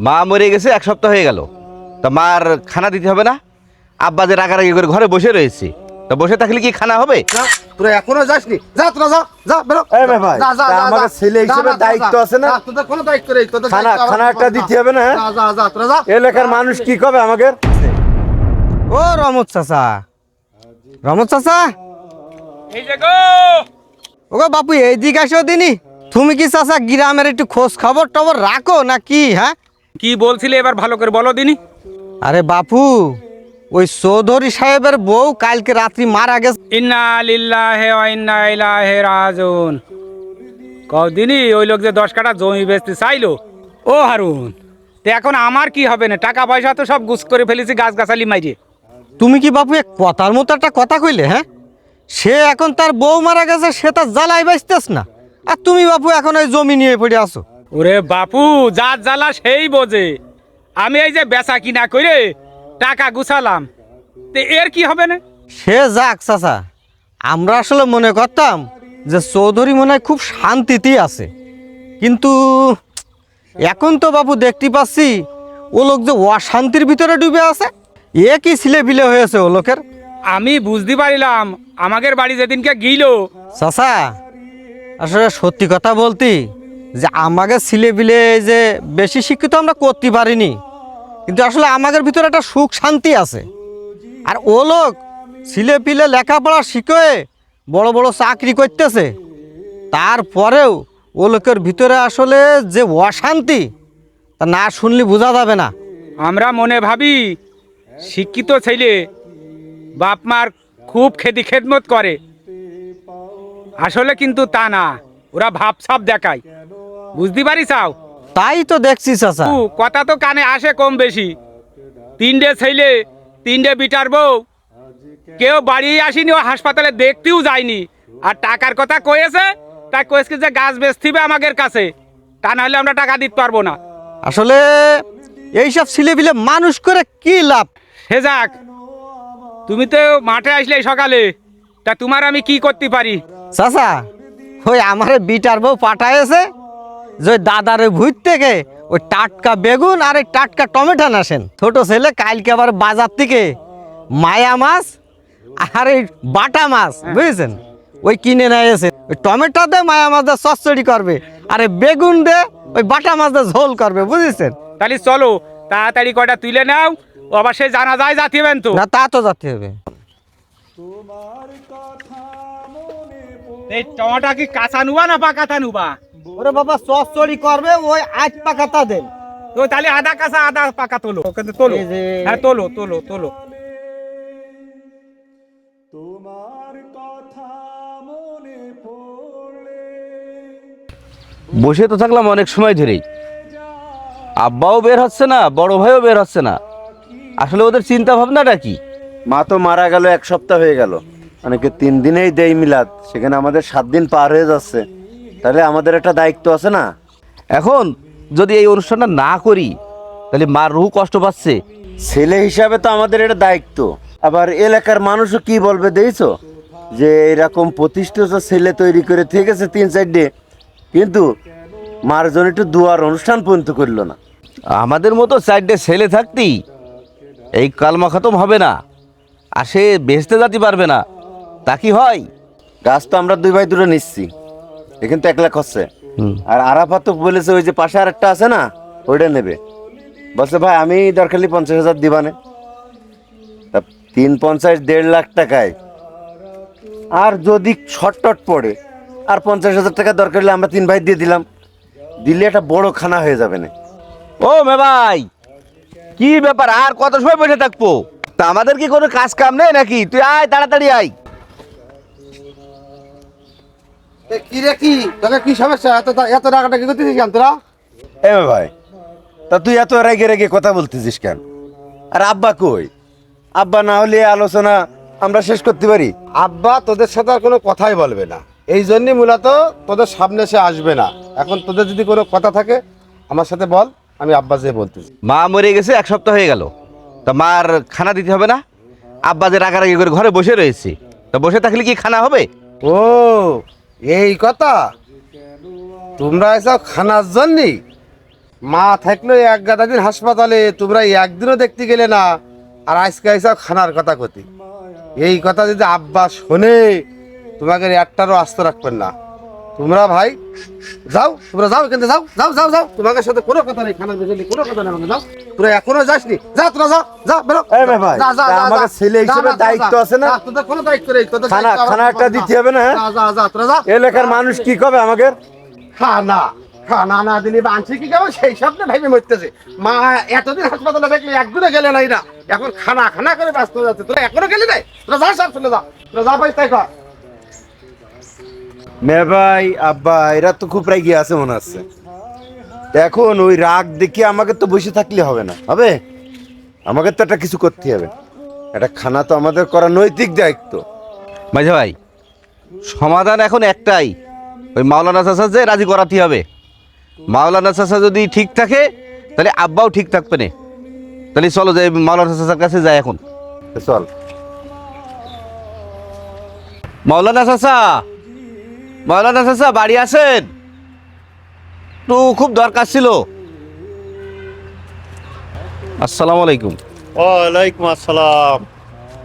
মা মরে গেছে এক সপ্তাহ হয়ে গেল। তা মার খানা দিতে হবে না? আব্বা যে রাগারাগি করে ঘরে বসে রয়েছে। তা বসে থাকলে কি খানা হবে? তোরা এখনও যাসনি। যা তোরা যা যা বেরো। এই ভাই, যা, যা। ছেলে হিসেবে দায়িত্ব আছে না? তোদের কোনো দায়িত্ব নেই তোদের খানা- দায়িত্ব আমার খানা একটা উপর। দিতে হবে না, হ্যাঁ? যা যা যা তোরা যা। এলাকার মানুষ কি কবে আমাকে? ও রমত চাচা। রমত চাচা? এই যে গো! ওগো বাপু এইদিকে আসো দিনি। তুমি কি চাচা গ্রামের একটু খোঁজ খবর টবর রাখো না কি হ্যাঁ? কি বলছিলে এবার ভালো করে বলো দিনি? আরে বাপু ওই চৌধুরী সাহেবের বউ কালকে রাত্রি মারা গেছে। ইন্না লিল্লাহে ওয়া ইন্না ইলাইহি রাজিউন। কদিনই ওই লোক যে দশ কাঠা জমি বেচতে চাইলো? ও হারুন তো এখন আমার কি হবে না? টাকা পয়সা তো সব গুছ করে ফেলেছি গাছ গাছালি মাইরে। তুমি কি বাপু এক কথার মতো একটা কথা কইলে হ্যাঁ? সে এখন তার বউ মারা গেছে সে তার জ্বালাই বাঁচতেস না। আর তুমি বাপু এখন ওই জমি নিয়ে পড়ে আসো ওরে বাপু যার জ্বালা সেই বোঝে। আমি এই যে বেচা কিনা করে টাকা গুছালাম। তো এর কি হবে না? সে যাক চাচা আমরা আসলে মনে করতাম যে চৌধুরী মনে হয় খুব শান্তিতেই আছে। কিন্তু এখন তো বাবু দেখতে পাচ্ছি ও লোক যে অশান্তির ভিতরে ডুবে আছে। এ কি ছিলে বিলে হয়েছে ও লোকের? আমি বুঝতে পারিলাম আমাদের বাড়ি যেদিনকে গিল। চাচা আসলে সত্যি কথা বলতি যে আমাকে ছিলে বিলে যে বেশি শিক্ষিত আমরা করতে পারিনি। কিন্তু আসলে আমাদের ভিতরে একটা সুখ শান্তি আছে। আর ও লোক ছিলে পিলে লেখাপড়া শিখে বড় বড় চাকরি করতেছে। তারপরেও ও লোকের ভিতরে আসলে যে অশান্তি, তা না শুনলে বোঝা যাবে না। আমরা মনে ভাবি, শিক্ষিত ছেলে বাপ মার খুব খেদি খেদমত করে। আসলে কিন্তু তা না, ওরা ভাব সাপ দেখায়। বুঝতে পারি চাও তাই তো দেখছি চাচা। কথা তো কানে আসে কম বেশি। তিনটে ছেলে তিনটে বিটার বউ। কেউ বাড়ি আসেনি ও হাসপাতালে দেখতেও যায়নি। আর টাকার কথা কয়েছে তাই কয়েছে যে গাছ বেচতিবে আমাদের কাছে। তা নাহলে আমরা টাকা দিতে পারব না। আসলে এইসব ছিলে বিলে মানুষ করে কি লাভ? হে যাক তুমি তো মাঠে আসলে সকালে। তা তোমার আমি কি করতে পারি? চাচা ওই আমার বিটার বউ পাঠায়েছে যে ওই দাদার ওই ভুঁই থেকে ওই টাটকা বেগুন আর এই টাটকা টমেটো আসেন ছোট ছেলে কালকে আবার বাজার থেকে মায়া মাছ আর এই বাটা মাছ বুঝেছেন? ওই কিনে নিয়ে এসে ওই টমেটো দে মায়া মাছ দিয়ে চচ্চড়ি করবে আর বেগুন দে ওই বাটা মাছ দিয়ে ঝোল করবে বুঝেছেন? তাহলে চলো তাড়াতাড়ি কয়টা তুলে নাও আবার সে জানা যায় জাতিবেন তো। না তা তো যেতে হবে। এই টমাটা কি কাঁচা নুবা না পাকাতা নুবা? ওরে বাবা চচ্চড়ি করবে ওই আজ পাকাতা দেন। তো তাহলে আধা কাঁচা আধা পাকা তোলো। কিন্তু তোলো। হ্যাঁ তোলো তোলো তোলো। বসে তো থাকলাম অনেক সময় ধরেই। আব্বাও বের হচ্ছে না বড় ভাইও বের হচ্ছে না। আসলে ওদের চিন্তা ভাবনাটা কি? মা তো মারা গেল এক সপ্তাহ হয়ে গেল। অনেকে তিন দিনেই দেয় মিলাদ সেখানে আমাদের সাত দিন পার হয়ে যাচ্ছে। তাহলে আমাদের একটা দায়িত্ব আছে না? এখন যদি এই অনুষ্ঠানটা না করি তাহলে মার রুহ কষ্ট পাচ্ছে। ছেলে হিসাবে তো আমাদের এটা দায়িত্ব। আবার এলাকার মানুষও কি বলবে দেখছ? যে এরকম প্রতিষ্ঠিত ছেলে তৈরি করে থেকে গেছে তিন চারটে কিন্তু মার জন্য একটু দুয়ার অনুষ্ঠান পর্যন্ত করল না। আমাদের মতো চারটে ছেলে থাকতেই এই কালমা খতম হবে না আর সে বেচতে যেতে পারবে না। তা কি হয়? গাছ তো আমরা দুই ভাই দুটো নিচ্ছি। এ কিন্তু এক লাখ হচ্ছে। আর আরাফাত তো বলেছে ওই যে পাশে আর একটা আছে না ওইটা নেবে। বলছে ভাই আমি দরকারলি পঞ্চাশ হাজার দিবানে। তা তিন পঞ্চাশ দেড় লাখ টাকায়। আর যদি শর্টট পড়ে আর পঞ্চাশ হাজার টাকা দরকার হলে আমরা তিন ভাই দিয়ে দিলাম। দিলে একটা বড় খানা হয়ে যাবে না। ও মে ভাই কি ব্যাপার? আর কত সময় বসে থাকব? তা আমাদের কি কোনো কাজ কাম নেই নাকি? তুই আয় তাড়াতাড়ি আয়। কি রে কি? তোকে কি সমস্যা? এত এত টাকাটা কি করতেছিস কেন তোরা? এ ভাই তা তুই এত রেগে রেগে কথা বলতেছিস কেন? আর আব্বা কই? আব্বা না হলে আলোচনা আমরা শেষ করতে পারি? আব্বা তোদের সাথে আর কোনো কথাই বলবে না। এই জন্যই মূলত তোদের সামনে সে আসবে না। এখন তোদের যদি কোনো কথা থাকে আমার সাথে বল আমি আব্বা যে বলতেছি। মা মরে গেছে এক সপ্তাহ হয়ে গেল। তা মার খানা দিতে হবে না? আব্বা যে রাগারাগি করে ঘরে বসে রয়েছে। তা বসে থাকলে কি খানা হবে? ও এই কথা? তোমরা এসব খানার জন্যই মা থাকল এক গাদা দিন হাসপাতালে, তোমরা একদিনও দেখতে গেলে না। আর আজকে এসব খানার কথা কতি এই কথা যদি আব্বা শোনে তোমাকে একটারও আস্ত রাখবেন না। তোমরা ভাই যাও তোমরা যাও এখান থেকে যাও যাও যাও যাও। তোমাদের সাথে কোনো কথা নেই খানার বিষয় কোনো কথা নেই আমাকে যাও। তোরা এখনও যাসনি। যা তোরা যাও যা বেরো। এই ভাই, যা, যা, আমাকে ছেলে হিসেবে যা, যা, দায়িত্ব আছে না? যা, তোদের কোনো দায়িত্ব নেই তোদের খানা খানা একটা দিতে হবে না হ্যাঁ? যা যা যা তোরা যা। এলাকার মানুষ কি কবে আমাকে? খানা খানা না দিলে বাঞ্ছি কি কেমন সেই সব না ভেবে মরতেছে। মা এতদিন হাসপাতালে দেখলে একদিনে গেলে নাই না। এখন খানা খানা করে ব্যস্ত যাচ্ছে। তোরা এখনও গেলি নাই? তোরা যা সব চলে যা। তোরা যা পাইস তাই কর। মেয়ে ভাই আব্বা এরা তো খুব রাগি আছে মনে হচ্ছে। এখন ওই রাগ দেখে আমাকে তো বসে থাকলে হবে না হবে? আমাকে তো একটা কিছু করতে হবে। একটা খানা তো আমাদের করা নৈতিক দায়িত্ব। মাঝে ভাই সমাধান এখন একটাই ওই মাওলানা চাষা যে রাজি করাতে হবে। মাওলানা চাষা যদি ঠিক থাকে তাহলে আব্বাও ঠিক থাকবে না। তাহলে চলো যে মাওলানা চাষার কাছে যাই এখন। চল। মাওলানা চাষা মাওলানা চাষা বাড়ি আছেন তো খুব দরকার ছিল। আসসালামু আলাইকুম। ওয়ালাইকুম আসসালাম।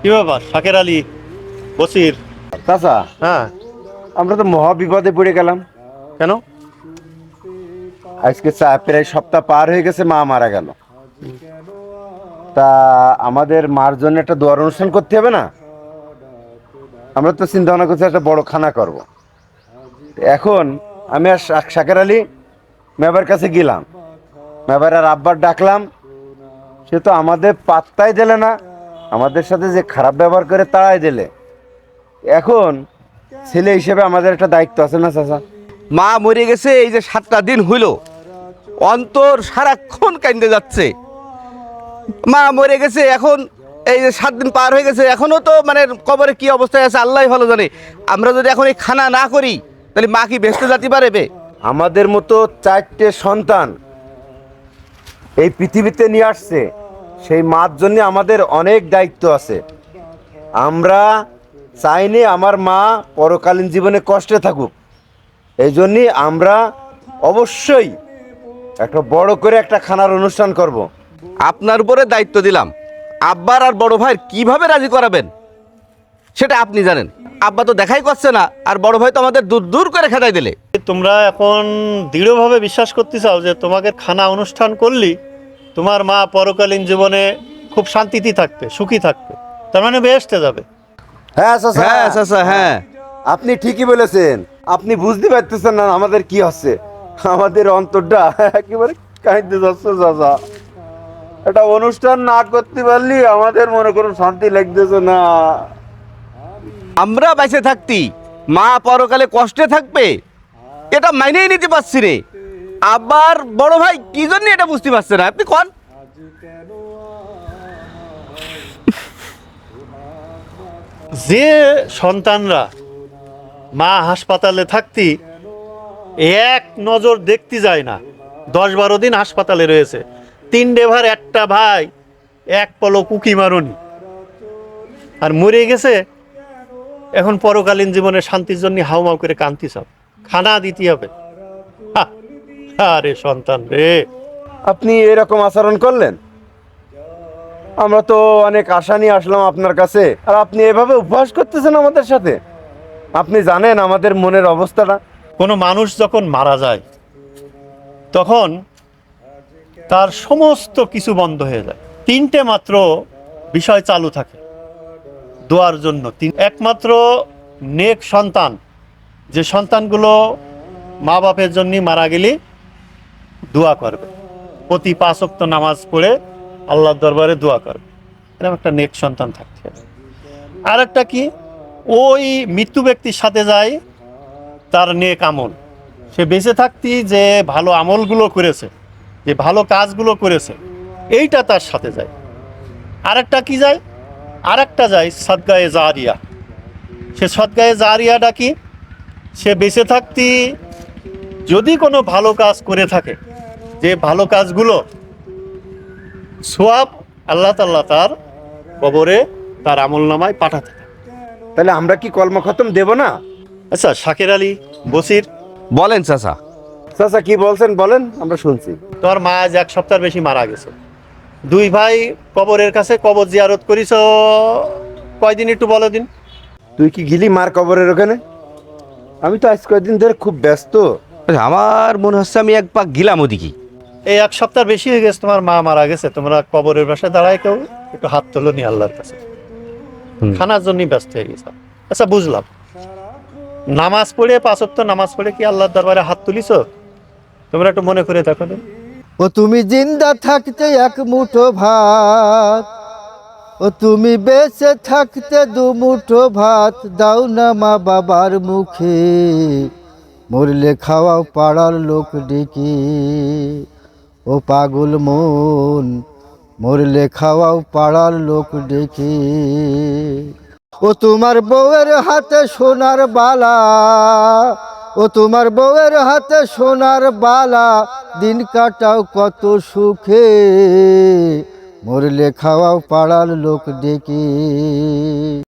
কি ব্যাপার? শাকের আলী বসির? চাচা হ্যাঁ। আমরা তো মহা বিপদে পড়ে গেলাম। কেন? আজকে চা প্রায় সপ্তাহ পার হয়ে গেছে মা মারা গেল। তা আমাদের মার জন্য একটা দোয়ার অনুষ্ঠান করতে হবে না? আমরা তো চিন্তা ভাবনা করছি একটা বড় খানা করব। এখন আমি আর শাকের আলী মেবার কাছে গেলাম। মেবার আর আব্বার ডাকলাম। সে তো আমাদের পাত্তাই দিলে না, আমাদের সাথে যে খারাপ ব্যবহার করে তারাই দিলে। এখন ছেলে হিসেবে আমাদের একটা দায়িত্ব আছে না, চাচা? মা মরে গেছে, এই যে সাতটা দিন হইল, অন্তর সারাক্ষণ কান্দে যাচ্ছে। মা মরে গেছে, এখন এই যে সাত দিন পার হয়ে গেছে এখনও তো মানে কবরে কি অবস্থায় আছে আল্লাহ ভালো জানে। আমরা যদি এখন এই খানা না করি তাহলে মা কি বেসতে যেতে পারবে আমাদের মতো চারটে সন্তান এই পৃথিবীতে নিয়ে আসছে সেই মার জন্য আমাদের অনেক দায়িত্ব আছে। আমরা চাইনি আমার মা পরকালীন জীবনে কষ্টে থাকুক। এই জন্যই আমরা অবশ্যই একটা বড় করে একটা খানার অনুষ্ঠান করব। আপনার উপরে দায়িত্ব দিলাম। আব্বার আর বড় ভাইয়ের কীভাবে রাজি করাবেন? সেটা আপনি জানেন। আব্বা তো দেখাই করছে না আর বড় ভাই তো আমাদের দূর দূর করে খেদাই দিলে। তোমরা এখন দৃঢ়ভাবে বিশ্বাস করতে চাও যে তোমাকে খানা অনুষ্ঠান করলি তোমার মা পরকালীন জীবনে খুব শান্তিতে থাকবে সুখী থাকবে। তার মানে বেহেস্তে যাবে। হ্যাঁ চাচা। হ্যাঁ চাচা হ্যাঁ। আপনি ঠিকই বলেছেন। আপনি বুঝতে পারতেছেন না আমাদের কি হচ্ছে। আমাদের অন্তরটা একেবারে কাঁদতে যাচ্ছে চাচা। একটা অনুষ্ঠান না করতে পারলি আমাদের মনে কোনো শান্তি লাগতেছে না। আমরা বেঁচে থাকতি, মা পরকালে কষ্টে থাকবে, এটা মাইনেই নিতে পারছি রে। আবার বড় ভাই, কি জন্য এটা বুঝতে পারছে না? আপনি কন। যে সন্তানরা মা হাসপাতালে থাকতি, এক নজর দেখতে যায় না। দশ বারো দিন হাসপাতালে রয়েছে। তিন ডেভার একটা ভাই, এক পলক উকি মারুনি। আর মরে গেছে এখন পরকালীন জীবনে শান্তির জন্য হাউমাউ করে কান্তি সব। খানা দিতে হবে। আরে সন্তান রে। আপনি এরকম আচরণ করলেন? আমরা তো অনেক আশা নিয়ে আসলাম আপনার কাছে। আর আপনি এভাবে উপহাস করতেছেন আমাদের সাথে? আপনি জানেন আমাদের মনের অবস্থাটা? কোনো মানুষ যখন মারা যায় তখন তার সমস্ত কিছু বন্ধ হয়ে যায়। তিনটে মাত্র বিষয় চালু থাকে। দোয়ার জন্য। তিন একমাত্র নেক সন্তান। যে সন্তানগুলো মা বাপের জন্য মারা গেলে দোয়া করবে। প্রতি পাঁচক্ত নামাজ পড়ে আল্লাহর দরবারে দোয়া করবে। এরকম একটা নেক সন্তান থাকতে হবে। আর একটা কি? ওই মৃত্যু ব্যক্তির সাথে যায় তার নেক আমল। সে বেঁচে থাকতি যে ভালো আমলগুলো করেছে, যে ভালো কাজগুলো করেছে, এইটা তার সাথে যায়। আরেকটা কি যায়? আরেকটা যায় সদগায়ে জারিয়া। সে সদগায়ে জারিয়াটা কি? সে বেঁচে থাকতি যদি কোনো ভালো কাজ করে থাকে যে ভালো কাজগুলো সোয়াব আল্লাহ তাল্লাহ তার কবরে তার আমল নামায় পাঠাতে তাহলে আমরা কি কলম খতম দেব না? আচ্ছা শাকের আলী বসির। বলেন চাচা। চাচা কি বলছেন বলেন আমরা শুনছি। তোমার মা আজ এক সপ্তাহ বেশি মারা গেছে। দুই ভাই কবরের কাছে কবর জিয়ারত করিস কয়দিন একটু বলো দিন। তুই কি গিলি মার কবরের ওখানে? আমি তো আজ কয়েকদিন ধরে খুব ব্যস্ত। আচ্ছা, আমার মনে হচ্ছে আমি এক পাক গিলাম ওদিকে। এই এক সপ্তাহ বেশি হয়ে গেছে তোমার মা মারা গেছে তোমরা কবরের পাশে দাঁড়ায় কেউ একটু হাত তোলো নি আল্লাহর কাছে। খানার জন্যই ব্যস্ত হয়ে গেছে। আচ্ছা বুঝলাম। নামাজ পড়ে পাঁচত্ব নামাজ পড়ে কি আল্লাহর দরবারে হাত তুলিছ? তোমরা একটু মনে করে দেখো। ও তুমি জিন্দা থাকতে এক মুঠো ভাত। ও তুমি বেঁচে থাকতে দু মুঠো ভাত। দাও না মা বাবার মুখে, মরলে খাওয়াও পাড়ার লোক ডেকে। ও পাগল মন, মরলে খাওয়াও পাড়ার লোক ডেকে। ও তোমার বউয়ের হাতে সোনার বালা ও তোমার বউয়ের হাতে সোনার বালা, দিন কাটাও কত সুখে। মরলে খাওয়াও পাড়ার লোক ডেকে।